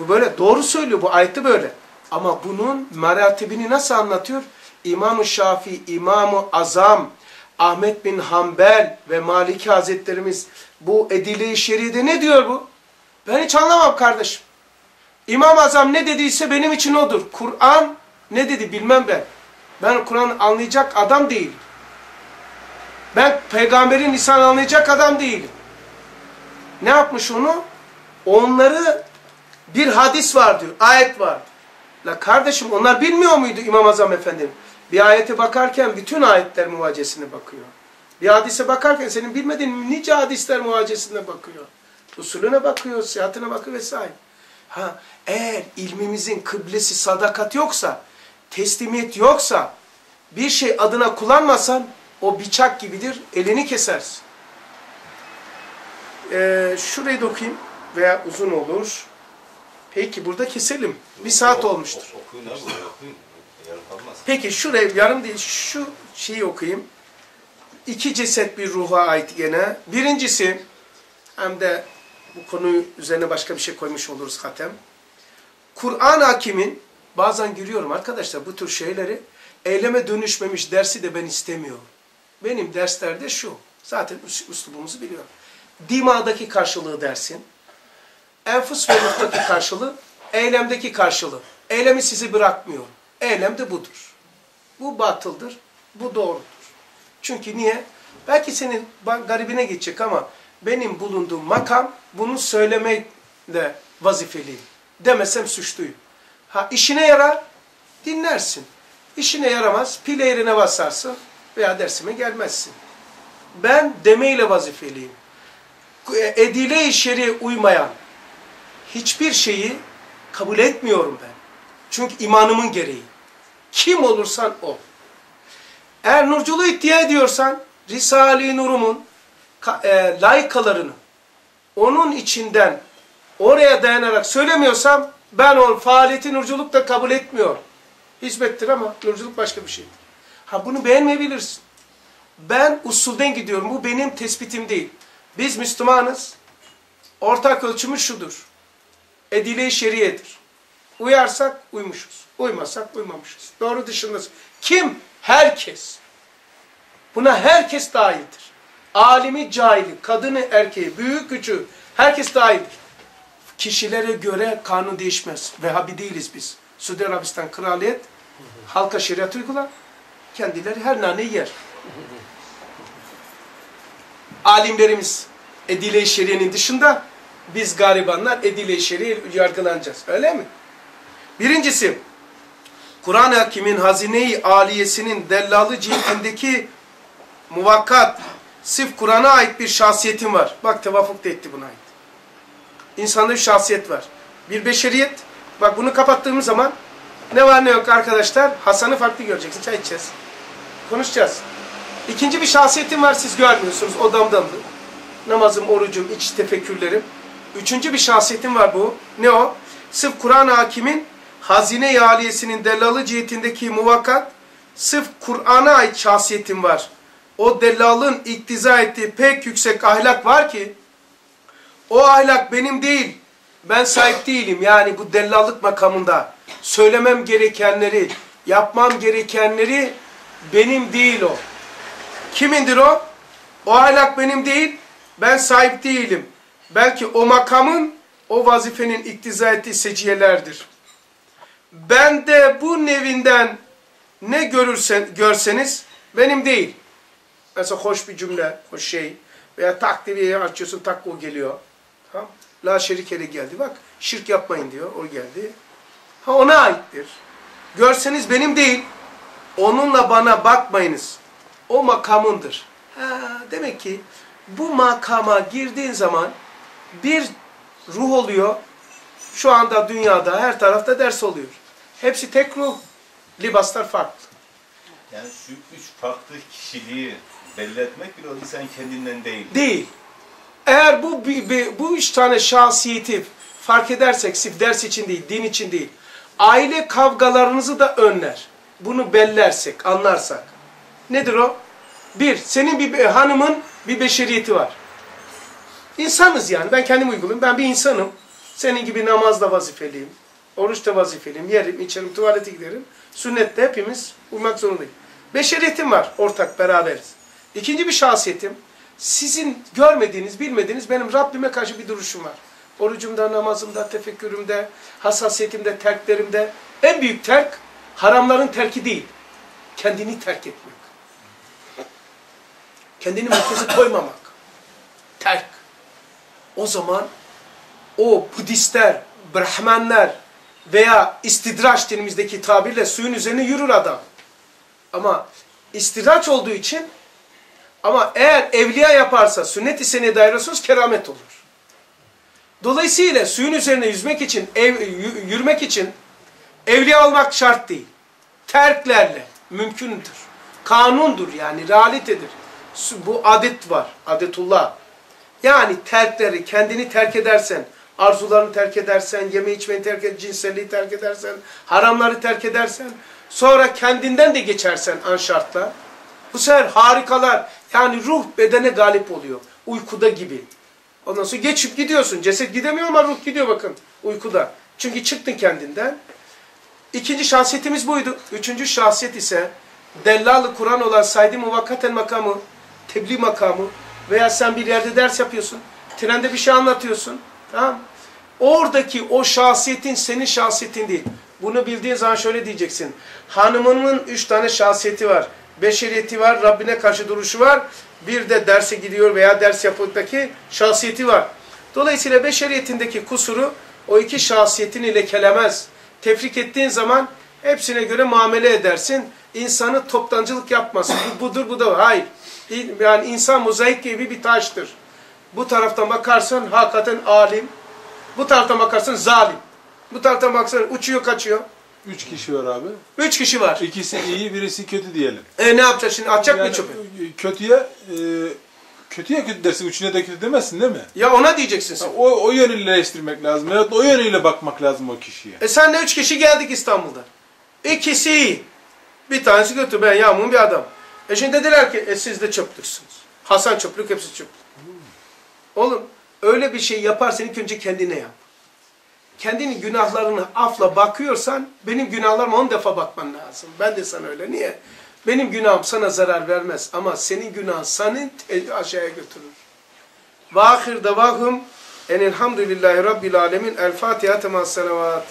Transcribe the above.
Bu böyle doğru söylüyor. Bu ayette böyle. Ama bunun meratibini nasıl anlatıyor? İmam-ı Şafii, İmam-ı Azam, Ahmet bin Hanbel ve Maliki Hazretlerimiz bu edile-i şeride ne diyor bu? Ben hiç anlamam kardeşim. İmam-ı Azam ne dediyse benim için odur. Kur'an ne dedi bilmem ben. Ben Kur'an anlayacak adam değilim. Ben peygamberin lisanı anlayacak adam değilim. Ne yapmış onu? Onları bir hadis var diyor, ayet var. La kardeşim onlar bilmiyor muydu İmam Azam Efendim? Bir ayete bakarken bütün ayetler muvacesine bakıyor. Bir hadise bakarken senin bilmediğin nice hadisler muvacesine bakıyor. Usulüne bakıyor, sihatine bakıyor vesaire. Ha, eğer ilmimizin kıblesi sadakat yoksa, teslimiyet yoksa, bir şey adına kullanmasan o bıçak gibidir, elini kesersin. Ee, şurayı da okuyayım veya uzun olur. Peki burada keselim. Bir saat olmuştur. Peki şuraya yarım değil şu şeyi okuyayım. İki ceset bir ruha ait gene. Birincisi hem de bu konu üzerine başka bir şey koymuş oluruz hatem. Kur'an hakimin bazen giriyorum arkadaşlar bu tür şeyleri eyleme dönüşmemiş dersi de ben istemiyorum. Benim derslerde şu. Zaten üs- üslubumuzu biliyor. Dima'daki karşılığı dersin. Enfus ve ruhtaki karşılığı, eylemdeki karşılığı. Eylemi sizi bırakmıyor. Eylem de budur. Bu batıldır, bu doğrudur. Çünkü niye? Belki senin garibine gidecek ama benim bulunduğum makam bunu söylemekle vazifeliyim. Demesem suçluyum. Ha işine yarar, dinlersin. İşine yaramaz, pile yerine basarsın veya dersime gelmezsin. Ben demeyle vazifeliyim. Edile-i şer'i uymayan hiçbir şeyi kabul etmiyorum ben. Çünkü imanımın gereği. Kim olursan ol. Eğer nurculuğu iddia ediyorsan Risale-i Nur'umun e, layıkalarını onun içinden oraya dayanarak söylemiyorsam ben o faaliyeti nurculuk da kabul etmiyorum. Hizmettir ama nurculuk başka bir şeydir. Ha bunu beğenmeyebilirsin. Ben usulden gidiyorum. Bu benim tespitim değil. Biz Müslümanız. Ortak ölçümüz şudur. Edile-i şeriyedir. Uyarsak uymuşuz. Uymasak uymamışız. Doğru dışındasın. Kim? Herkes. Buna herkes dahildir. Alimi, cahili, kadını, erkeği, büyük, küçüğü herkes dahildir. Kişilere göre kanun değişmez. Vehhabi değiliz biz. Suudi Arabistan kraliyet halka şeriat uygular. Kendileri her naneyi yer. Alimlerimiz edile-i şeriyenin dışında biz garibanlar edile-i şeriye yargılanacağız. Öyle mi? Birincisi, Kur'an-ı Hakim'in hazine-i aliyesinin dellalı cihetindeki muvakkat, sırf Kur'an'a ait bir şahsiyetin var. Bak tevafuk da etti buna ait. İnsanda bir şahsiyet var. Bir beşeriyet. Bak bunu kapattığımız zaman ne var ne yok arkadaşlar. Hasan'ı farklı göreceksin. Çay içeceğiz. Konuşacağız. İkinci bir şahsiyetim var siz görmüyorsunuz. Odamdandı. Namazım, orucum, iç tefekkürlerim. Üçüncü bir şahsiyetim var bu. Ne o? Sırf Kur'an-ı Hakim'in hazine-i aliyesinin dellalı cihetindeki muvakkat, sırf Kur'an'a ait şahsiyetim var. O dellalın iktiza ettiği pek yüksek ahlak var ki, o ahlak benim değil, ben sahip değilim. Yani bu dellallık makamında söylemem gerekenleri, yapmam gerekenleri benim değil o. Kimindir o? O ahlak benim değil, ben sahip değilim. Belki o makamın, o vazifenin iktiza ettiği seciyelerdir. Ben de bu nevinden ne görürsen, görseniz benim değil. Mesela hoş bir cümle, hoş şey veya tak diye açıyorsun tak o geliyor. Tamam. La şerikele geldi bak şirk yapmayın diyor o geldi. Ha ona aittir. Görseniz benim değil. Onunla bana bakmayınız. O makamındır. Ha, demek ki bu makama girdiğin zaman bir ruh oluyor. Şu anda dünyada her tarafta ders oluyor. Hepsi tek ruh. Libaslar farklı. Yani şu üç farklı kişiliği belli etmek bile o insan kendinden değil. Değil. Eğer bu bu üç tane şahsiyeti fark edersek, sırf ders için değil, din için değil, aile kavgalarınızı da önler. Bunu bellersek, anlarsak. Nedir o? Bir, senin bir hanımın bir beşeriyeti var. İnsanız yani. Ben kendim uygulayayım. Ben bir insanım. Senin gibi namaz da vazifeliyim. Oruç da vazifeliyim. Yerim, içerim, tuvalete giderim. Sünnette hepimiz uymak zorundayız. Beşeriyetim var. Ortak, beraberiz. İkinci bir şahsiyetim. Sizin görmediğiniz, bilmediğiniz benim Rabbime karşı bir duruşum var. Orucumda, namazımda, tefekkürümde, hassasiyetimde, terklerimde. En büyük terk, haramların terki değil. Kendini terk etmek. Kendini merkeze koymamak. Terk. O zaman o Budistler, Brahmanlar veya istidraç dilimizdeki tabirle suyun üzerine yürür adam. Ama istidraç olduğu için ama eğer evliya yaparsa sünnet-i seneye dair olsunuz keramet olur. Dolayısıyla suyun üzerine yüzmek için, ev, yü- yürümek için evliya olmak şart değil. Terklerle mümkündür. Kanundur yani realitedir. Bu adet var. Adetullah. Yani terkleri, kendini terk edersen, arzularını terk edersen, yeme içmeyi terk edersen, cinselliği terk edersen, haramları terk edersen, sonra kendinden de geçersen an şartla, bu sefer harikalar, yani ruh bedene galip oluyor. Uykuda gibi. Ondan sonra geçip gidiyorsun. Ceset gidemiyor ama ruh gidiyor bakın uykuda. Çünkü çıktın kendinden. İkinci şahsiyetimiz buydu. Üçüncü şahsiyet ise Dellalı Kur'an olan Said-i Muvakkaten makamı, tebliğ makamı veya sen bir yerde ders yapıyorsun, trende bir şey anlatıyorsun. Tamam? Oradaki o şahsiyetin senin şahsiyetin değil. Bunu bildiğin zaman şöyle diyeceksin. Hanımının üç tane şahsiyeti var. Beşeriyeti var, Rabbine karşı duruşu var. Bir de derse gidiyor veya ders yapıldaki şahsiyeti var. Dolayısıyla beşeriyetindeki kusuru o iki şahsiyetini lekelemez. Tefrik ettiğin zaman hepsine göre muamele edersin. İnsanı toptancılık yapmasın. Bu budur, bu da var. Hayır. Yani insan mozaik gibi bir taştır. Bu taraftan bakarsan hakikaten alim. Bu taraftan bakarsan zalim. Bu taraftan bakarsan uçuyor kaçıyor. Üç kişi var abi. Üç kişi var. İkisi iyi, birisi kötü diyelim. E ne yapacak şimdi? Atacak mı Yani çöpü? kötüye e, kötüye kötü dersin, üçüne de kötü demezsin değil mi? Ya ona diyeceksin sen. O, o yönüyle eleştirmek lazım. Evet o yönüyle bakmak lazım o kişiye. E senle üç kişi geldik İstanbul'da. İkisi iyi. Bir tanesi kötü. Ben yağmurun bir adam. E şimdi dediler ki e siz de çöplüksünüz. Hasan çöplük, hepsi çöplük. Oğlum öyle bir şey yaparsan ilk önce kendine yap. Kendinin günahlarını afla bakıyorsan benim günahlarıma on defa bakman lazım. Ben de sana öyle. Niye? Benim günahım sana zarar vermez ama senin günahın seni aşağıya götürür. Ve ahir davahum enelhamdülillahi rabbil alemin. El Fatiha temas salavat.